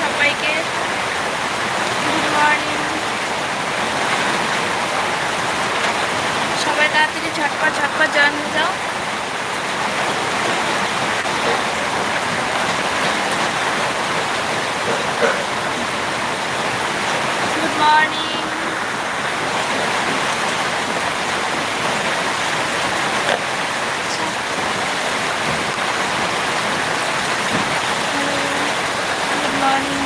সবাইকে good morning. সবাই তাড়াতাড়ি ঝটপট ঝটপট জয়েন হয়ে যাও। গুড মর্নিং গুড মর্নিং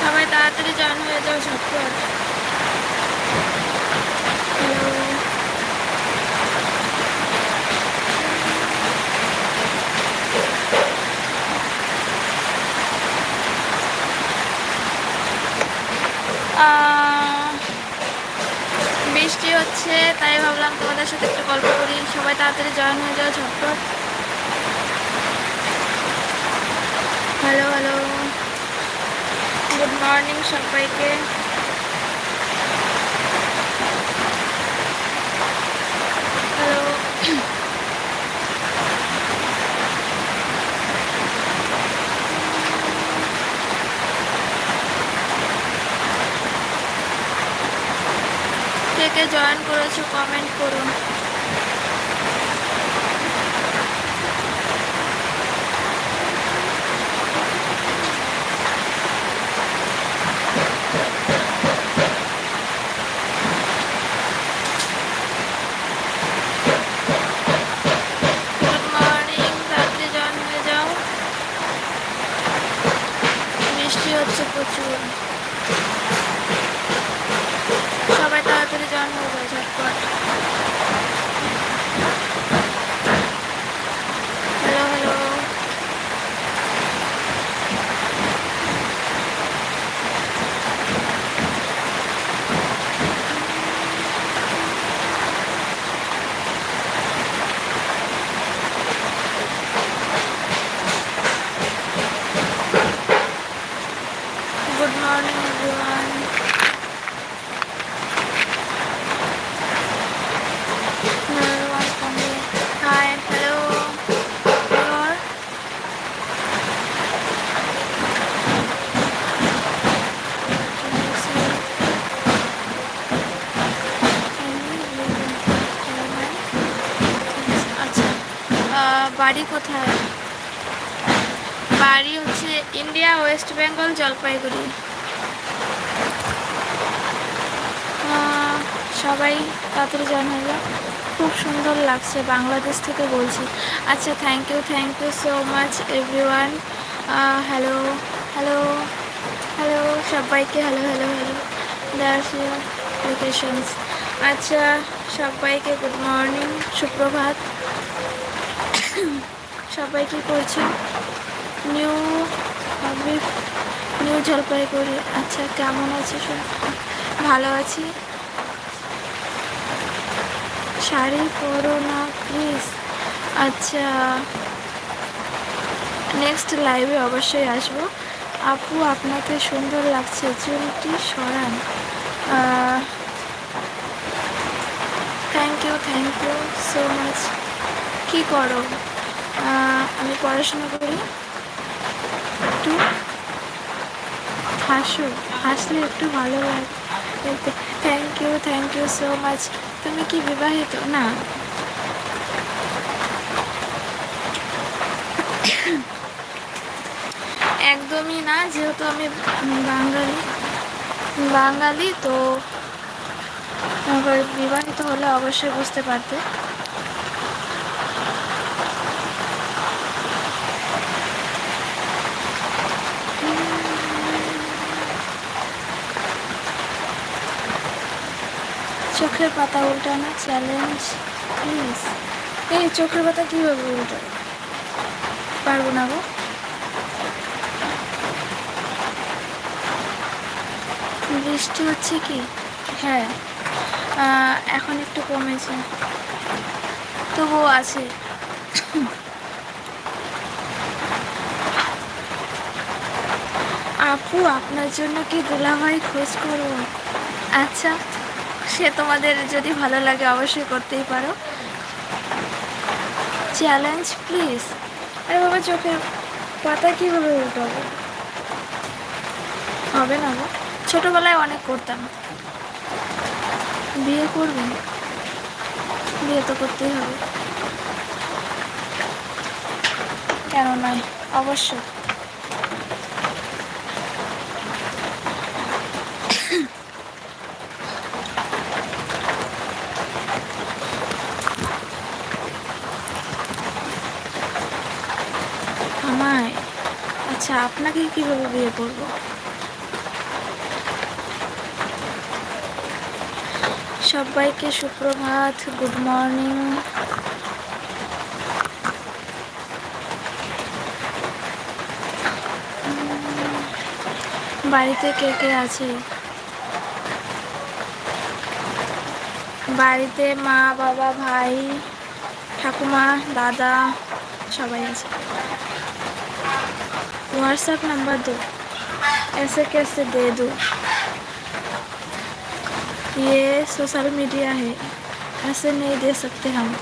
সবাই তাড়াতাড়ি জয়েন হয়ে যাও ঝটপট হ্যালো বৃষ্টি হচ্ছে, তাই ভাবলাম তোমাদের সাথে একটু গল্প করি। সবাই তাড়াতাড়ি জয়েন হয়ে যাও, ঝটপট। Hello hello. গুড মর্নিং সবাইকে। হ্যালো কে কে জয়েন করেছ কমেন্ট করুন গুড মর্নিং তাড়াতাড়ি জয়েন হয়ে যাও বৃষ্টি হচ্ছে প্রচুর সবাই তাড়াতাড়ি জয়েন হয়ে যাও ঝটপট hello hello good morning everyone Hi, hello. Hello. আচ্ছা আহ, বাড়ি কোথায়? বাড়ি হচ্ছে ইন্ডিয়া, ওয়েস্ট বেঙ্গল, জলপাইগুড়ি। সবাই তাড়াতাড়ি হয়ে যাও খুব সুন্দর লাগছে, বাংলাদেশ থেকে বলছি। আচ্ছা thank you thank you so much everyone hello hello hello সবাইকে হ্যালো হ্যালো হ্যালো দ্যাটস আচ্ছা সবাইকে গুড মর্নিং সুপ্রভাত। সবাই কী করছে? New New Jalpaiguri. আচ্ছা কেমন আছে সব? ভালো আছি? শাড়ি পরো না প্লিজ আচ্ছা নেক্সট লাইভে অবশ্যই আসব। আপু, আপনাকে সুন্দর লাগছে, চুলটি সরান। Thank you thank you so much কী করো? আমি পড়াশোনা করি। একটু হাসো, হাসলে একটু ভালো লাগে। Thank you thank you so much তুমি কি বিবাহিত? না। একদমই না, যেহেতু আমি বাঙালি। বাঙালি তো বিবাহিত হলে অবশ্যই বুঝতে পারতে। চোখের পাতা উল্টানো চ্যালেঞ্জ প্লিজ এই চোখের পাতা কীভাবে উল্টাবো? পারব না গো। বৃষ্টি হচ্ছে কি? হ্যাঁ। এখন একটু কমেছে। তবুও আছে। আপু, আপনার জন্য কি দুলাভাই খোঁজ করব? আচ্ছা। সে তোমাদের যদি ভালো লাগে অবশ্যই করতেই পারো। চ্যালেঞ্জ প্লিজ আরে বাবা চোখের পাতা কীভাবে উল্টাবো? হবে না গো। ছোটোবেলায় অনেক করতাম। বিয়ে করবে? বিয়ে তো করতেই হবে। কেন নয়? অবশ্যই। আচ্ছা আপনাকে কীভাবে বিয়ে করব? সবাইকে সুপ্রভাত, গুড মর্নিং। বাড়িতে কে কে আছে? বাড়িতে মা, বাবা, ভাই, ঠাকুমা, দাদা, সবাই আছে। व्हाट्सएप नंबर दो। ऐसे कैसे दे दो? ये सोशल मीडिया है। ऐसे नहीं दे सकते हम।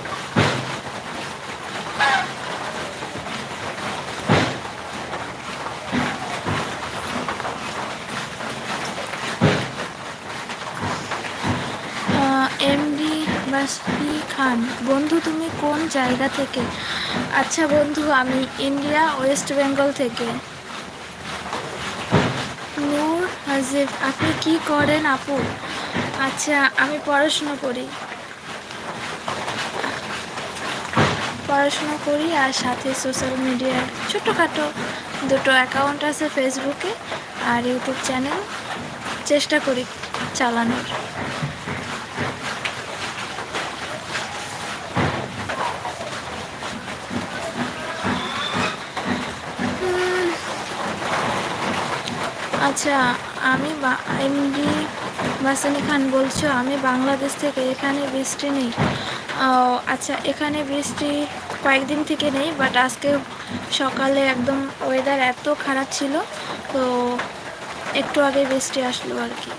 এমডি বাসি খান বন্ধু, তুমি কোন জায়গা থেকে? আচ্ছা বন্ধু, আমি ইন্ডিয়া, ওয়েস্ট বেঙ্গল থেকে। নূর হাজিব আপনি কি করেন আপু? আচ্ছা আমি পড়াশোনা করি। পড়াশোনা করি আর সাথে সোশ্যাল মিডিয়ায় ছোটোখাটো দুটো অ্যাকাউন্ট আছে ফেসবুকে আর ইউটিউব চ্যানেল। চেষ্টা করি চালানোর। আচ্ছা আমি এমডি বাসানি খান বলছো, আমি বাংলাদেশ থেকে এখানে বৃষ্টি নেই। আচ্ছা এখানে বৃষ্টি কয়েকদিন থেকে নেই বাট আজকে সকালে একদম ওয়েদার এত খারাপ ছিল, তো একটু আগে বৃষ্টি আসলো আর কি।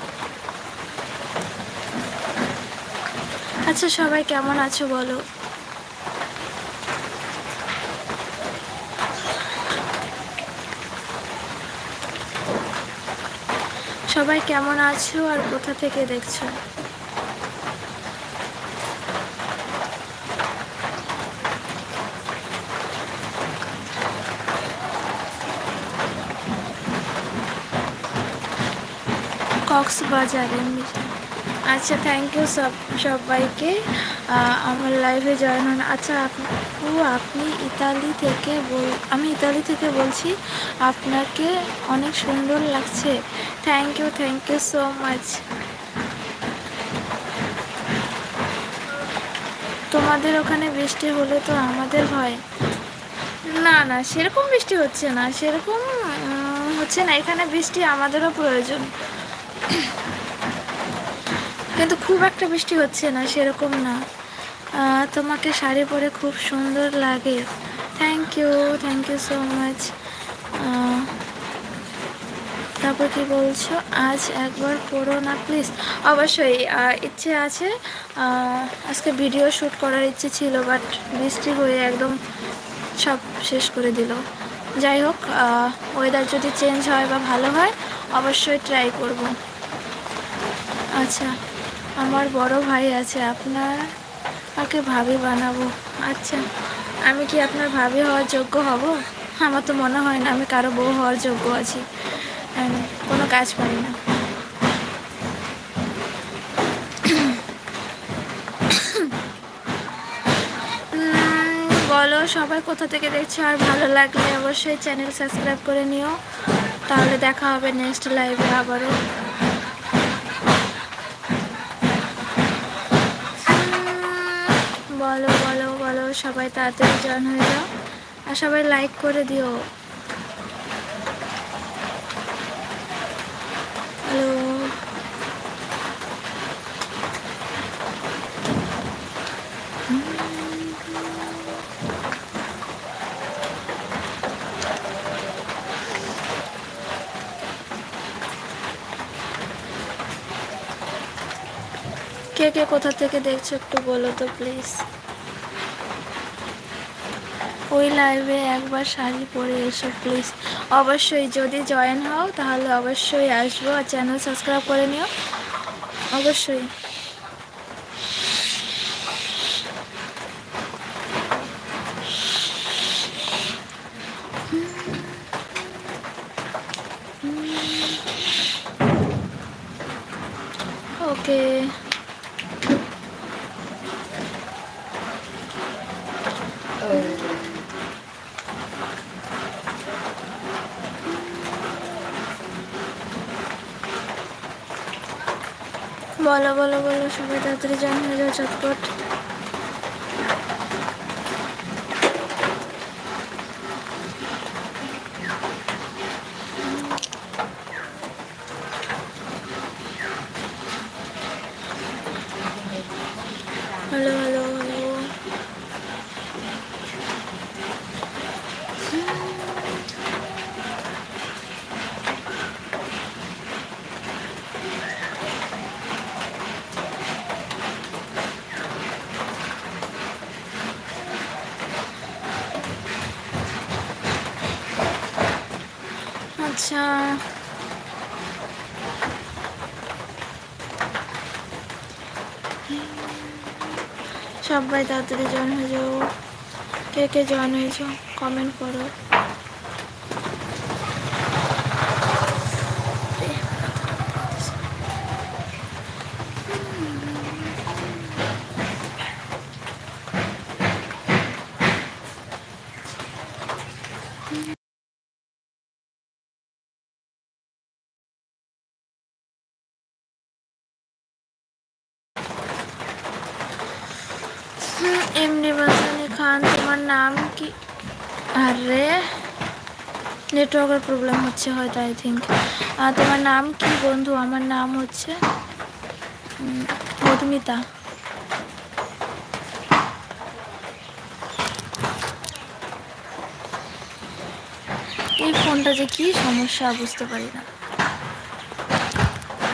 আচ্ছা সবাই কেমন আছো বলো? সবাই কেমন আছো আর কোথা থেকে দেখছ? কক্সবাজারে। আচ্ছা থ্যাংক ইউ সব, সবাইকে। আমার লাইভে জয়েন হন। আচ্ছা আপু, আপনি ইতালি থেকে বল, আমি ইতালি থেকে বলছি, আপনাকে অনেক সুন্দর লাগছে। Thank you thank you so much তোমাদের ওখানে বৃষ্টি হলে তো আমাদের হয়। না না, সেরকম বৃষ্টি হচ্ছে না, সেরকম হচ্ছে না, এখানে বৃষ্টি আমাদেরও প্রয়োজন। কিন্তু খুব একটা বৃষ্টি হচ্ছে না, সেরকম না। তোমাকে শাড়ি পরে খুব সুন্দর লাগে। Thank you thank you so much তারপর কি বলছো? আজ একবার পড়ো না প্লিজ অবশ্যই ইচ্ছে আছে আজকে ভিডিও শ্যুট করার ইচ্ছে ছিল বাট বৃষ্টি হয়ে একদম সব শেষ করে দিল। যাই হোক ওয়েদার যদি চেঞ্জ হয় বা ভালো হয়, অবশ্যই ট্রাই করব। আচ্ছা আমার বড় ভাই আছে, আপনার? কাকে ভাবি বানাবো? আচ্ছা আমি কি আপনার ভাবি হওয়ার যোগ্য হব? আমার তো মনে হয় না আমি কারও বউ হওয়ার যোগ্য আছি। আমি কোনো কাজ পারি না। বলো, সবাই কোথা থেকে দেখছ? আর ভালো লাগলে অবশ্যই চ্যানেল সাবস্ক্রাইব করে নিও। তাহলে দেখা হবে নেক্সট লাইভে আবারও। সবাই তাড়াতাড়ি জয়েন হয়ে যাও আর সবাই লাইক করে দিও। হ্যালো। কে কে কোথা থেকে দেখছ একটু বলো তো প্লিজ ওই লাইভে একবার শাড়ি পরে এসো প্লিজ অবশ্যই যদি জয়েন হও, তাহলে অবশ্যই আসব আর চ্যানেল সাবস্ক্রাইব করে নিও। অবশ্যই। ওকে বলো বলো বলো সবাই তাড়াতাড়ি জয়েন হয়ে যাও চটপট হ্যালো হ্যালো হ্যালো আচ্ছা। সবাই তাড়াতাড়ি জয়েন হয়ে যাও। কে কে জয়েন হয়েছ? কমেন্ট করো। এমনি বাসানি খান, তোমার নাম কি? আরে নেটওয়ার্কের প্রবলেম হচ্ছে হয়তো আই থিঙ্ক তোমার নাম কি বন্ধু? আমার নাম হচ্ছে মধুমিতা। এই ফোনটা যে কি সমস্যা, বুঝতে পারি না।